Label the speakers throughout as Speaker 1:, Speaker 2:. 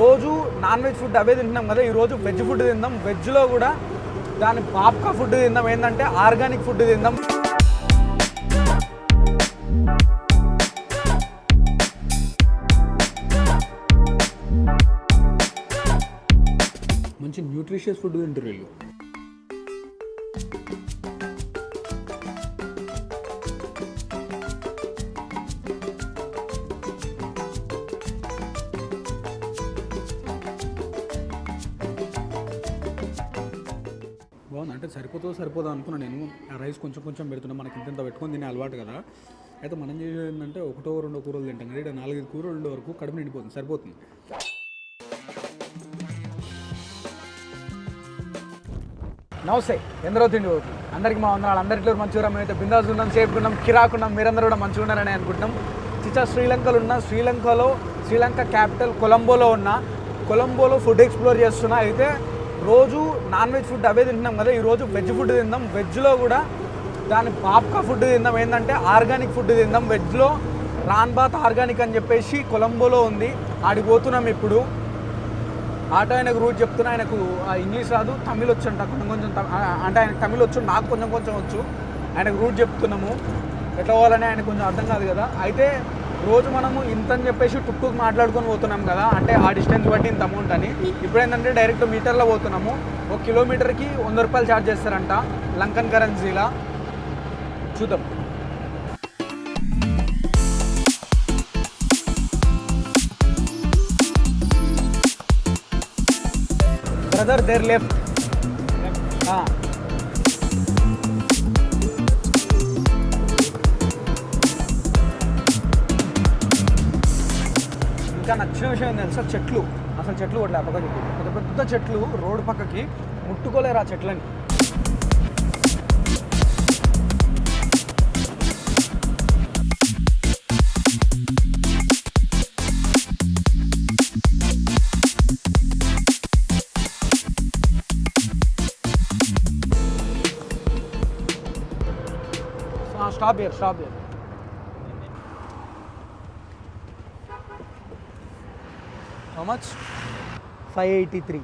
Speaker 1: రోజు non veg food అవే తింటున్నాం కదా ఈరోజు వెజ్ ఫుడ్ తిందాం. వెజ్లో కూడా దాని పాప్కా ఫుడ్ తిందాం. ఏంటంటే ఆర్గానిక్ ఫుడ్ తిందాం. మంచి న్యూట్రిషియస్ ఫుడ్ తింటారు వీళ్ళు. అంటే సరిపోతుందో సరిపోదా అనుకున్నాను నేను. ఆ రైస్ కొంచెం కొంచెం పెడుతున్నా. మనకి ఇంత పెట్టుకొని తినే అలవాటు కదా. అయితే మనం చేసేది ఏంటంటే ఒకటో రెండో కూరలు తింటాం. కదా నాలుగైదు కూరలు ఉండే వరకు కడుపు నిండిపోతుంది. సరిపోతుంది. నమస్తే. ఎందరో తిండి పోతుంది అందరికీ మా వందనాలు. అందరిలో మంచిగా మేమైతే బిందాస్ ఉన్నాం సేఫ్ ఉన్నాం కిరాక్ ఉన్నాం. మీరందరూ కూడా మంచిగా ఉన్నారని అనుకుంటున్నాం. చిచ్చా శ్రీలంకలో ఉన్న శ్రీలంకలో శ్రీలంక క్యాపిటల్ కొలంబోలో ఉన్న కొలంబోలో ఫుడ్ ఎక్స్ప్లోర్ చేస్తున్నా. అయితే రోజు నాన్ వెజ్ ఫుడ్ అవే తింటున్నాం కదా ఈరోజు వెజ్ ఫుడ్ తిందాం. వెజ్లో కూడా దాని పాప్కా ఫుడ్ తిందాం. ఏంటంటే ఆర్గానిక్ ఫుడ్ తిందాం. వెజ్లో రాన్బాత్ ఆర్గానిక్ అని చెప్పేసి కొలంబోలో ఉంది. ఆడికి పోతున్నాం ఇప్పుడు. ఆటో ఆయనకు రూట్ చెప్తున్నా ఆయనకు ఆ ఇంగ్లీష్ రాదు తమిళ్ వచ్చు అంట కొంచెం కొంచెం అంటే ఆయనకు తమిళ్ వచ్చు నాకు కొంచెం కొంచెం వచ్చు. ఆయనకు రూట్ చెప్తున్నాము. ఎట్లా పోవాలని ఆయన కొంచెం అర్థం కాదు కదా. అయితే రోజు మనము ఇంత అని చెప్పేసి టుక్ టుక్ మాట్లాడుకొని పోతున్నాం కదా అంటే ఆ డిస్టెన్స్ బట్టి ఇంత అమౌంట్ అని. ఇప్పుడు ఏంటంటే డైరెక్ట్ మీటర్లో పోతున్నాము. ఒక కిలోమీటర్కి వంద రూపాయలు ఛార్జ్ చేస్తారంట లంకన్ కరెన్సీలా చూద్దాం. బ్రదర్ దేర్ లెఫ్ట్ ఇంకా నచ్చిన విషయం ఏంటి తెలుసా? చెట్లు. అసలు చెట్లు ఒకటి లేపగా చెట్లు. పెద్ద పెద్ద చెట్లు రోడ్డు పక్కకి ముట్టుకోలేరు ఆ చెట్లని. Stop here stop here how much five eighty three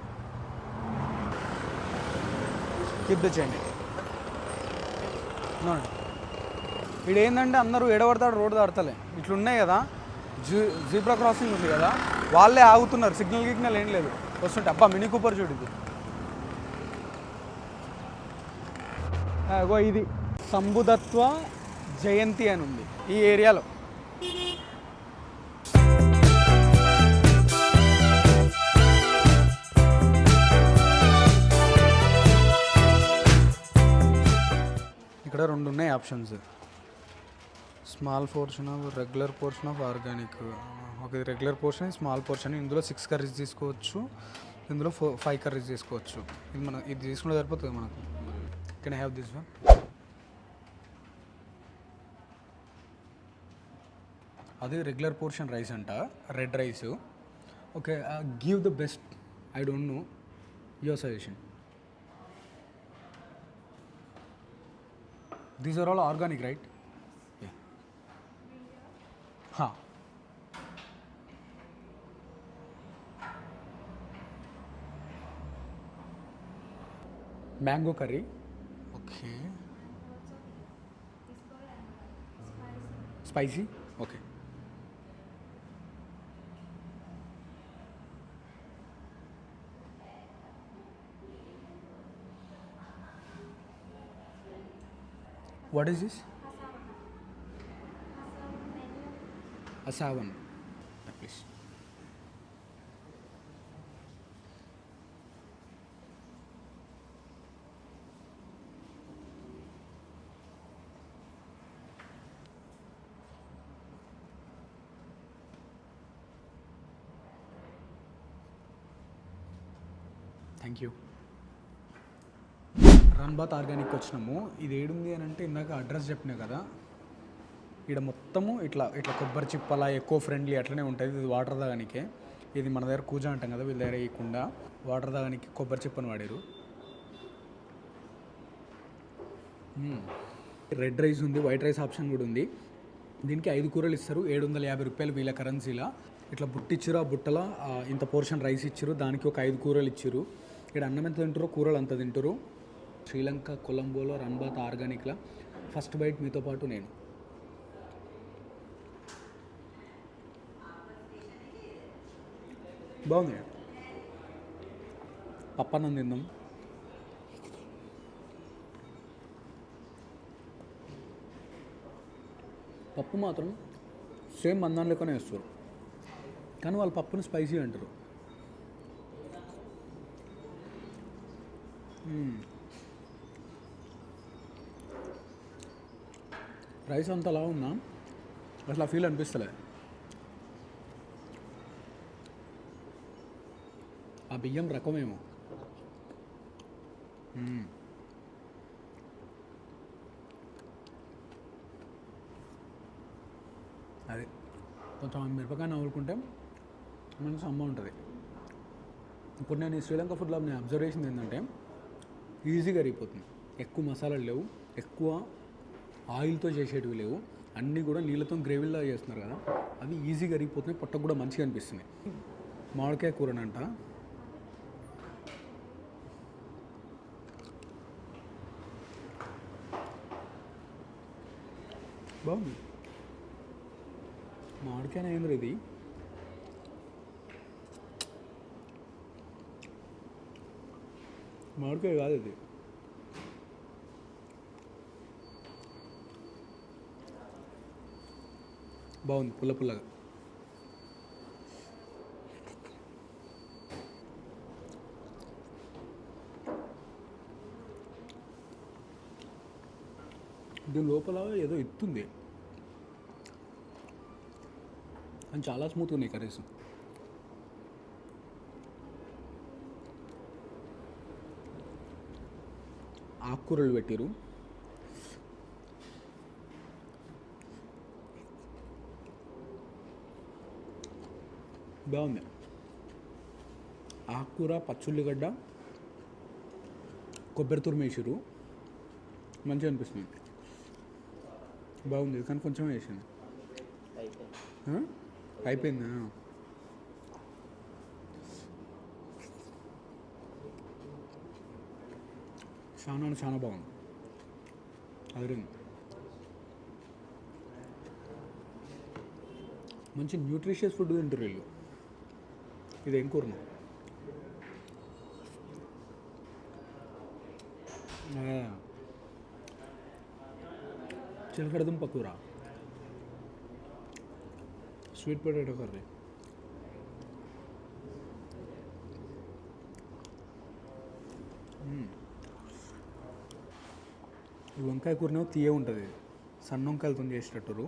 Speaker 1: keep the చేయండి వీడు ఏంటంటే అందరూ ఎడబడతాడు రోడ్డు దాడతలే ఇట్లున్నాయి కదా జీ జీబ్రా క్రాసింగ్ ఉంది కదా వాళ్ళే ఆగుతున్నారు సిగ్నల్ గిగ్నల్ ఏం లేదు. వస్తుంటే అబ్బా మినీ కూపర్ చూడు ఇది. అగో ఇది. సంబుదత్వ జయంతి అని ఉంది ఈ ఏరియాలో. ఇక్కడ రెండు ఉన్నాయి options small portion of regular portion of organic ఒక రెగ్యులర్ పోర్షన్ స్మాల్ పోర్షన్ ఇందులో సిక్స్ కర్రీస్ తీసుకోవచ్చు. ఇందులో ఫో ఫైవ్ కర్రీస్ తీసుకోవచ్చు. ఇది మనం ఇది తీసుకుంటే సరిపోతుంది మనకు. కెన్ హ్యావ్ దిస్ వన్ అది రెగ్యులర్ పోర్షన్ రైస్ అంట. Red rice okay give the best I don't know your suggestion these are all organic right హా mango curry okay spicy okay what is this అసావన్ please thank you రన్బాత్ organic వచ్చినాము. ఇది ఏడుంది అని అంటే ఇందాక address చెప్పినా కదా. ఇక్కడ మొత్తము ఇట్లా ఇట్లా కొబ్బరి చిప్పలా ఎక్కువ ఫ్రెండ్లీ అట్లనే ఉంటుంది. ఇది వాటర్ దాగానికే ఇది మన దగ్గర కూజ అంటాం కదా వీళ్ళ దగ్గర వేయకుండా వాటర్ దాగానికి కొబ్బరి చిప్పని వాడారు. రెడ్ రైస్ ఉంది వైట్ రైస్ ఆప్షన్ కూడా ఉంది. దీనికి ఐదు కూరలు ఇస్తారు. ఏడు వందల యాభై రూపాయలు వీళ్ళ కరెన్సీలా. ఇట్లా బుట్టిచ్చారు ఆ బుట్టలో ఇంత పోర్షన్ రైస్ ఇచ్చారు దానికి ఒక ఐదు కూరలు ఇచ్చారు ఇక్కడ అన్నం ఎంత తింటారో కూరలు అంత తింటారు శ్రీలంక కొలంబోలో రన్బాత్ ఆర్గానిక్లో. ఫస్ట్ బైట్ మీతో పాటు నేను. బాగుంది. పప్పన్నం తిందాం. పప్పు మాత్రం సేమ్ మందాన్ లెక్కనే వేస్తారు. కానీ వాళ్ళు పప్పుని స్పైసీ అంటారు. రైస్ అంత అలా ఉన్నా అసలు ఆ ఫీల్ అనిపిస్తలే. ఆ బియ్యం రకమేమో. ఏమో అది కొంచెం మిరపకాయ నవ్వులుకుంటే మనకు సమ్మ ఉంటుంది. ఇప్పుడు నేను ఈ శ్రీలంక ఫుడ్లో నేను అబ్జర్వేషన్ ఏంటంటే ఈజీగా అరిగిపోతుంది ఎక్కువ మసాలాలు లేవు ఎక్కువ ఆయిల్తో చేసేటివి లేవు. అన్నీ కూడా నీళ్ళతో గ్రేవీలా చేస్తున్నారు కదా. అవి ఈజీగా అరిగిపోతున్నాయి పొట్టకు కూడా మంచిగా అనిపిస్తుంది. మామిడికాయ కూరనంట. బాగుంది. మామిడికాయ ఏంద్ర ఇది. మామిడికాయ కాదు ఇది. బాగుంది పుల్ల పుల్లగా. దీని లోపల ఏదో ఎత్తుంది. అని చాలా స్మూత్ ఉన్నాయి కర్రీస్. ఆకుకూరలు పెట్టారు బాగుంది ఆకుకూర పచ్చుల్లిగడ్డ కొబ్బరి తురిమేసిరు మంచిగా అనిపిస్తుంది. బాగుంది. కానీ కొంచెం వేసింది. అయిపోయిందా? చాలా అంటే చాలా బాగుంది. అదిరింది. మంచి న్యూట్రిషియస్ ఫుడ్ తింటారు వీళ్ళు. ఇది ఏం కూరను చిలకడ దుంప కూర స్వీట్ పొటాటో కర్రీ. ఈ వంకాయ కూరనేమో తీయ ఉంటుంది సన్న వంకాయలతో చేసేటట్టు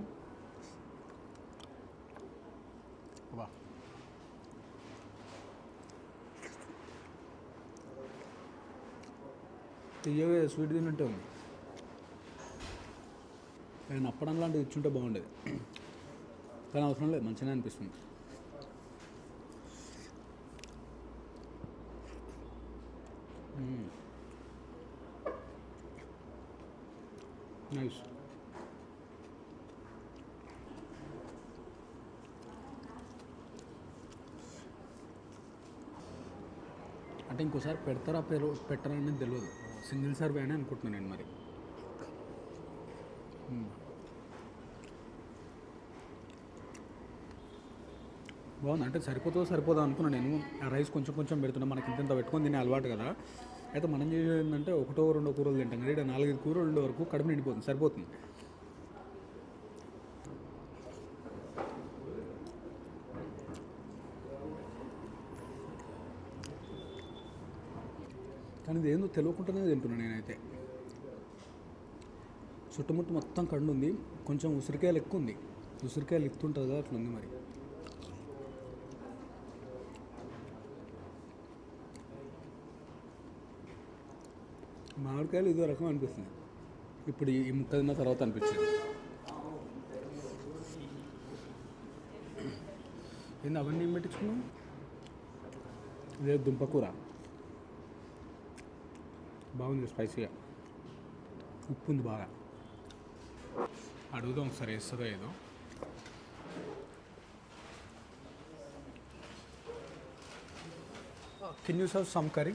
Speaker 1: తీయగా స్వీట్ తిన్నట్టే ఉంది. నేను అప్పడం లాంటిది ఇచ్చుంటే బాగుండేది. కానీ అవసరం లేదు మంచిగా అనిపిస్తుంది. నైస్ అంటే ఇంకోసారి పెడతారా పేరు పెట్టరా అనేది తెలియదు. సింగిల్ సర్వే అని అనుకుంటున్నాను నేను మరి. బాగుంది. అంటే సరిపోతుందో సరిపోదా అనుకున్నాను నేను. ఆ రైస్ కొంచెం కొంచెం పెడుతున్నా. మనకి ఇంత పెట్టుకొని తినే అలవాటు కదా. అయితే మనం చేసేది ఏంటంటే ఒకటో రెండో కూరలు తింటాం. కదా నాలుగైదు కూరలు రెండు వరకు కడుపు నిండిపోతుంది. సరిపోతుంది. కానీ ఇది ఏందో తెలియకుండానే తింటున్నాను నేనైతే. చుట్టుముట్టు మొత్తం కండు ఉంది కొంచెం ఉసిరికాయలు ఎక్కువ ఉంది. ఉసిరికాయలు ఎత్తుంటుంది కదా అట్లా ఉంది మరి. మామిడికాయలు ఇదో రకం అనిపిస్తుంది. ఇప్పుడు ఈ ముక్క తిన్న తర్వాత అనిపించింది. ఏంది అవన్నీ ఏం పెట్టించుకున్నాం ఇదే దుంపకూర బాగుంది స్పైసీగా. ఉప్పు ఉంది బాగా. అడుగుదాం ఒకసారి వేస్తుందో ఏదో. Can you serve some curry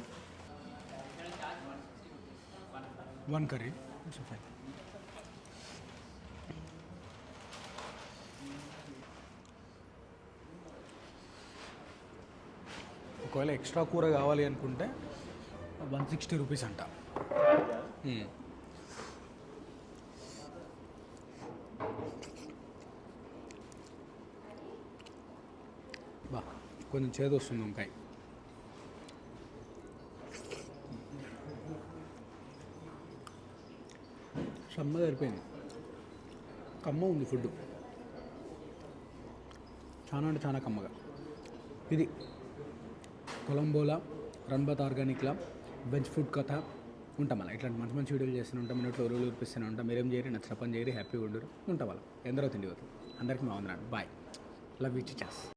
Speaker 1: one curry fine ఒకవేళ ఎక్స్ట్రా కూర కావాలి అనుకుంటే వన్ సిక్స్టీ రూపీస్ అంట. మ్మ్. బా కొంచెం చేదు వస్తుంది వంకాయ. సమ్మ సరిపోయింది. కమ్మ ఉంది ఫుడ్ చాలా అంటే చాలా కమ్మగా. ఇది కొలంబోలా రన్బత్ ఆర్గానిక్లా వెజ్ ఫుడ్ కథ ఉంటాం అలా. ఇట్లాంటి మంచి మంచి వీడియోలు చేస్తూనే ఉంటాం మినిట్లో రోజులు చూపిస్తూనే ఉంటాం. మీరేం చేయరు నచ్చిన పని చేయరు హ్యాపీగా ఉండరు ఉంటాం అలా. ఎందరో తిండి అందరికీ మా వందనాలు. బాయ్. Love you chaas